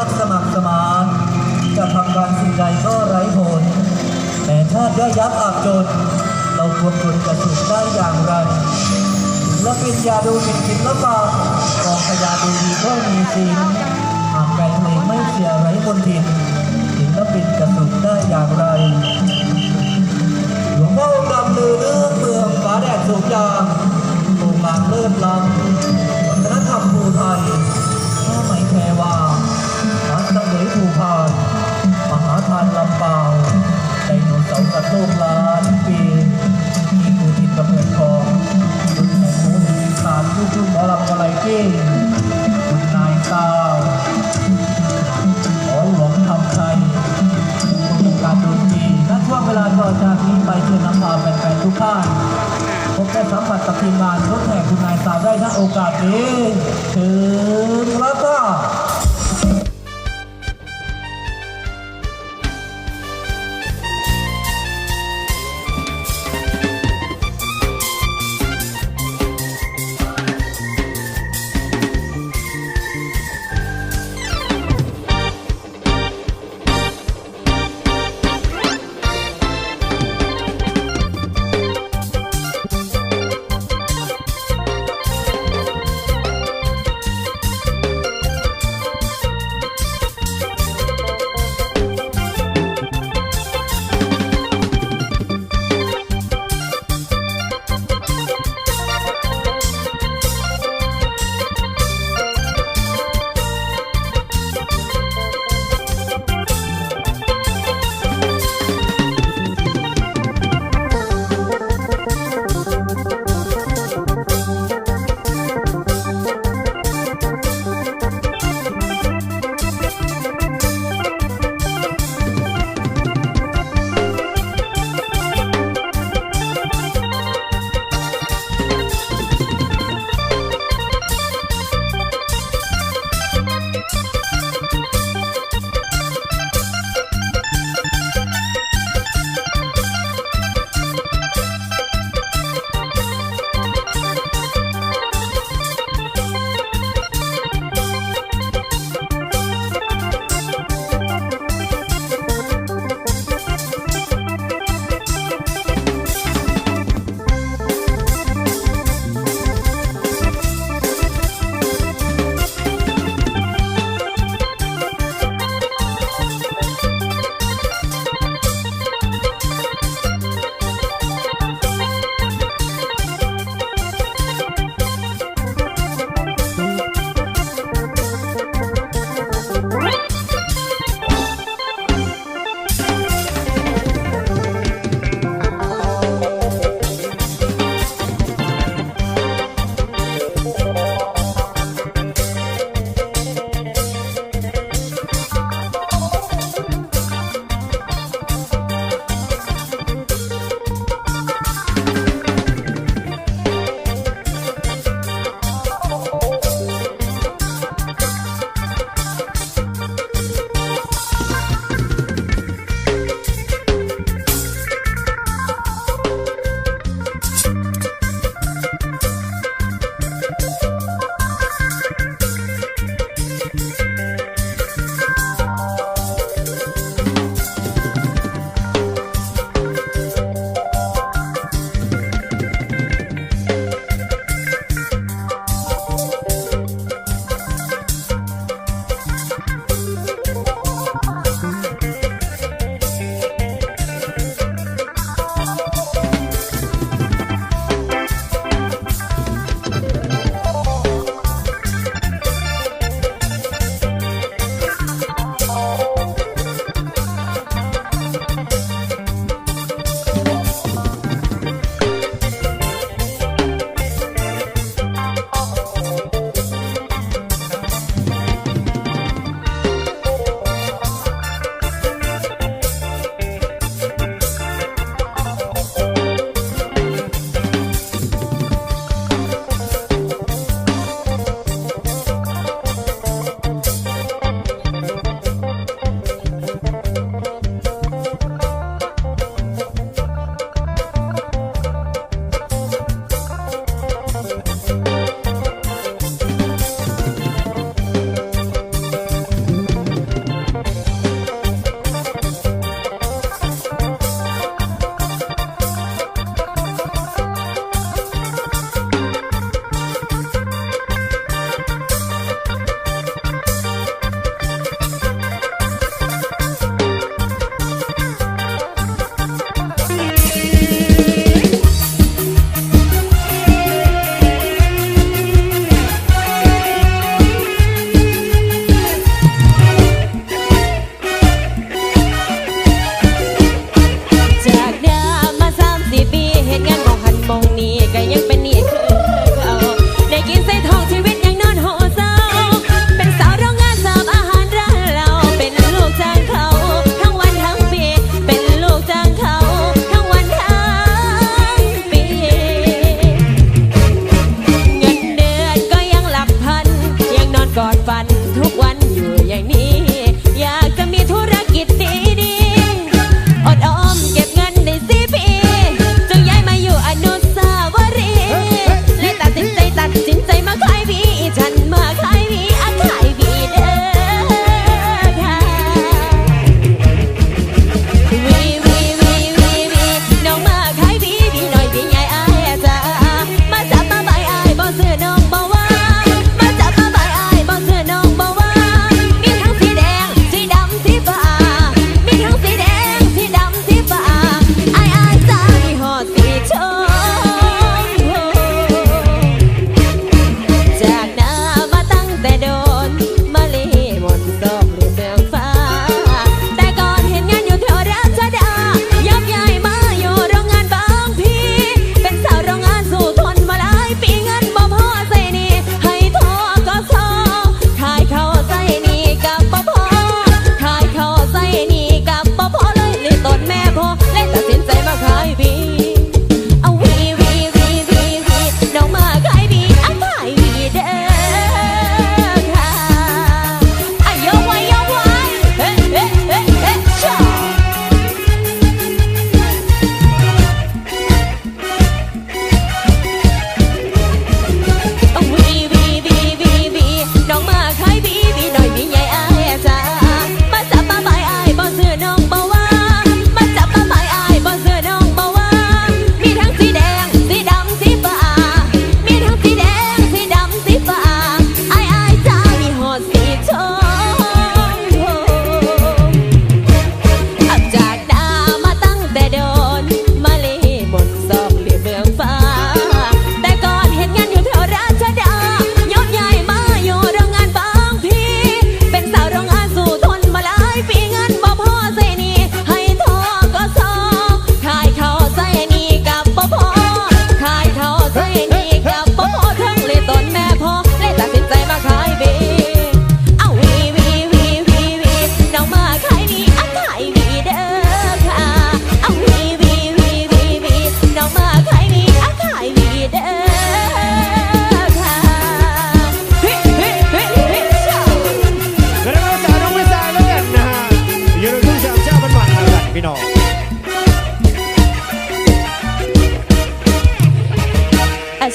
รักสมัครสมานจะทำการสิ่งใดก็ไร้ผลแต่ชาติย่อยยักษ์อาบจน เราควรทนจะสุขได้อย่างไรศิลปินยาดูเป็นศิลปะกองขยาดูดีก็มีศิลหากแฟนเพลงไม่เสียไร้บนทินศิลปินจะสุขได้อย่างไรหลวงพ่อองค์ดำลือเรื่องเมืองฟ้าแดดสูงยางโรงงานเลิศล้ำวัฒนธรรมภูไทยผ้าไหมแพรวาร้า เหลยภูพานมหาทานลำปางไดโนเสาร์สัตว์โลกล้านปีนี่คือทิศกำเนิดของคุณแห่งหมูมีสารลูกทุ่งหมอลำวะไรกี้คุณนายเต้าขอหลวงทำไทยวงการดนตรีณช่วงเวลาต่อจากนี้ไปเชิญนำพาแฟนๆทุกท่านพบได้สัมผัสกับทีมงานรถแห่คุณนายสาวได้ณโอกาสนี้ถึง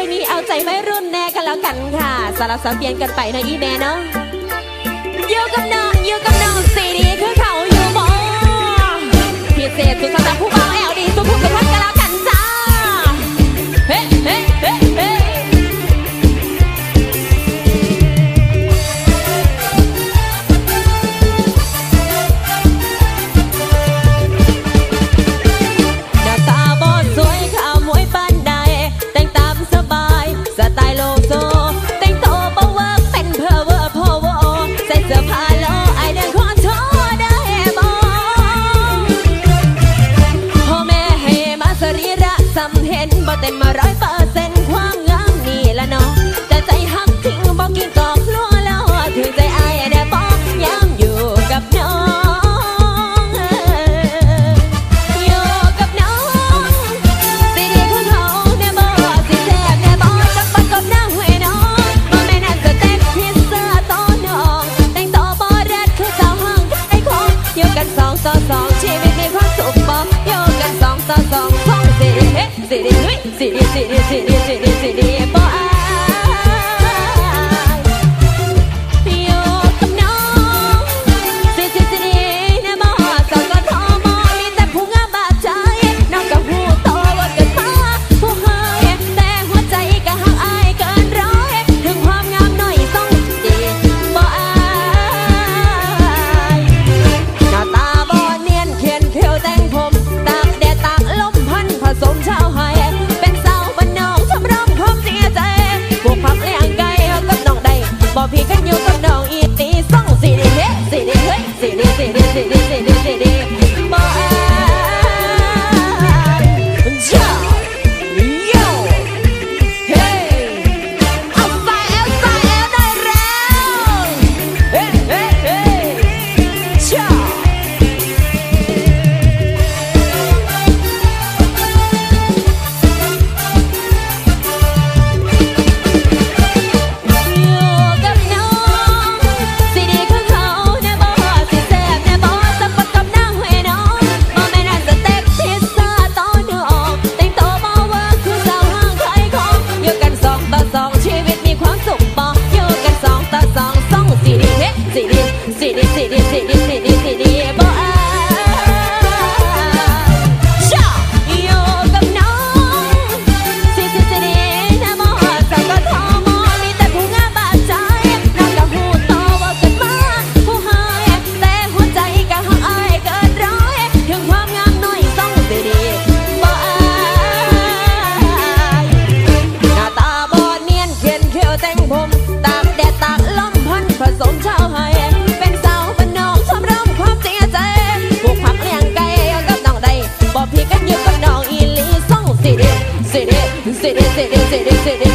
ช่วงนี้เอาใจไม่รุ่นแน่กันแล้วกันค่ะสลับสับเปลี่ยนกันไปนะอีแม่เนาะอยู่กับน้องอยู่กับน้องสีนี้คือเขาอยู่มอพิเศษสุดสำหรับผู้เบาแอลดีสุดผู้กับ อยู่กันสองต่อสองชีวิตมีความสุขบอกโยกันสองต่อสองท่องสิริเฮสิรินุ้ยสิริสิริสิริสิริสิริ seré, seré, seré.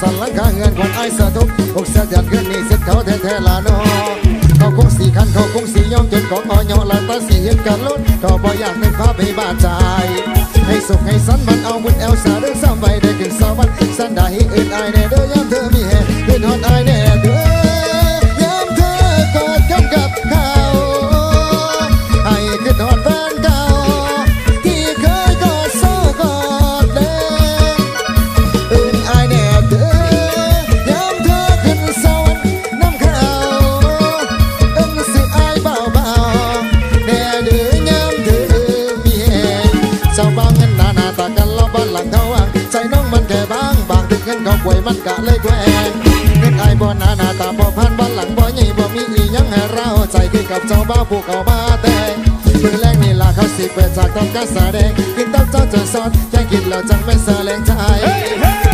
สันหลังคาเงินควันไอ้สะทุกอกเสียจัดเงินนี่เส็จเขาแท้แท้ละน้อเขาคงสีคันเขาคงสียอมจนกองอ่อยอละตาสีเห็นกันลุ้นเขาบ่อยากให้พาไปบ้าใจให้สุขให้สันมันเอาบุญเอลสาเรื่องซ้ำไปได้ถึงสวรรค์สันได้เอ็นไอเนเด้อ เจ้าบ้าผู้เขาบ้าแต่งมือแรงนี่ล่ะเขาสิเปิดจากต้นการแสดงกินตับเจ้าจนซอนแค่กินแล้วจังไม่เสลงใจ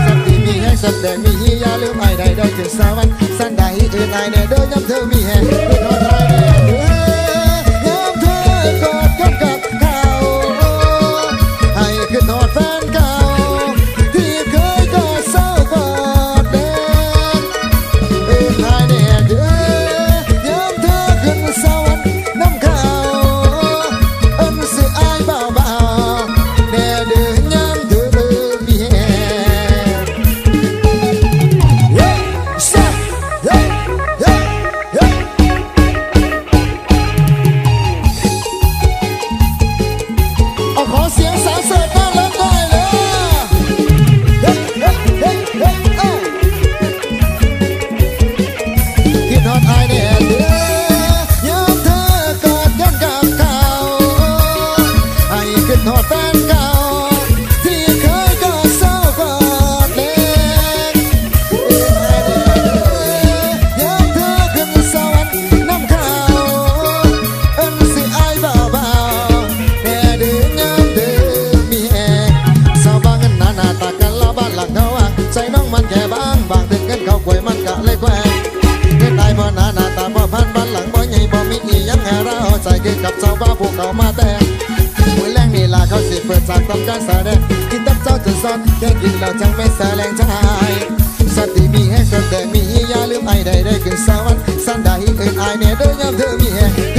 สติมีแห้งสติมีฮียาลืมไอ้ใดได้ถึงสวรรค์สันใดอื่นไอ้เนี่ยเด้อยำเธอมีแห้งท่ยยำเธอกอดกับกัน เปิดฉากทำการแสดงกินตับเจ้าจนซอนแค่กินเราจังไม่แสลงชายสติมีแห้งก็แต่มีอย่าลืมไอ้ใดได้ขึ้นสวรรค์สันได้เอ็นไอายเนี่ยโดยยามเธอมีแห่ง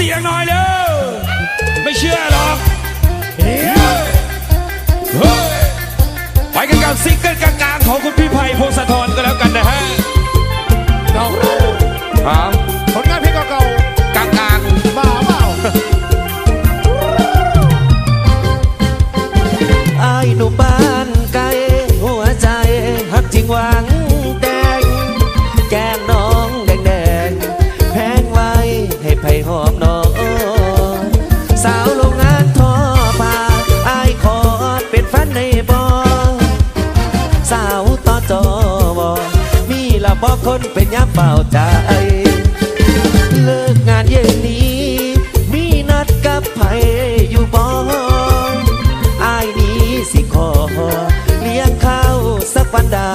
เสียงหน่อยเร็วไม่เชื่อหรอกไปกันกับซิงเกิลกลางๆของคุณพี่ไผ่พงศธรก็แล้วกัน เาใจกงานเย็นนี้ มีนัดกับไผอยู่บ้องอานี้สิขอ เลี้ยงขาสักวันได้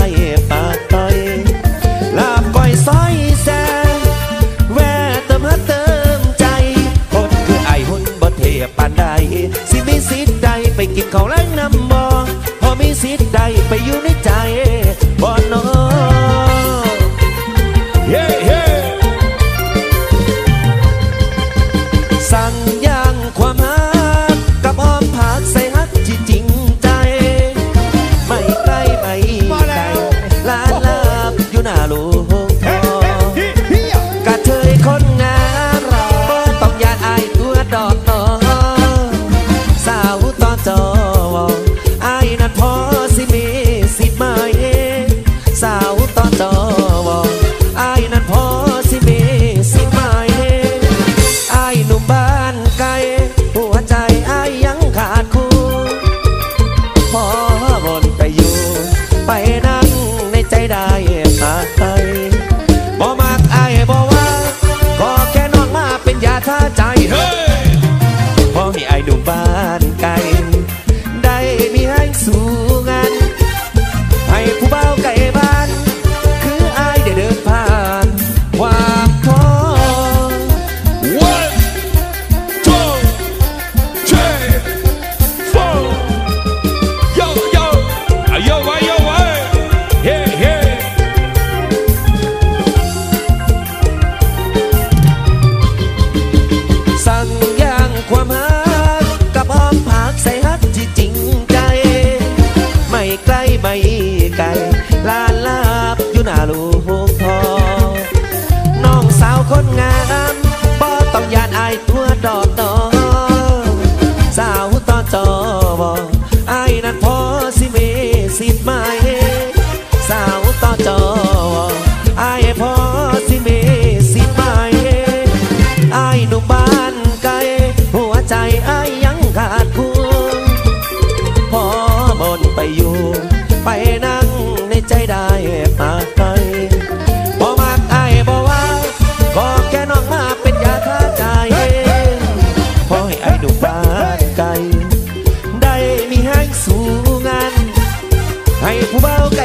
อยู่ ไปนั่งในใจได้ปากไปบอมากไอ้บ่ว่าบอแค่น้องมาเป็นยาทาใจพอให้ไอ้ดูปากไกลได้มีแห้งสูงงานให้ผู้เบาก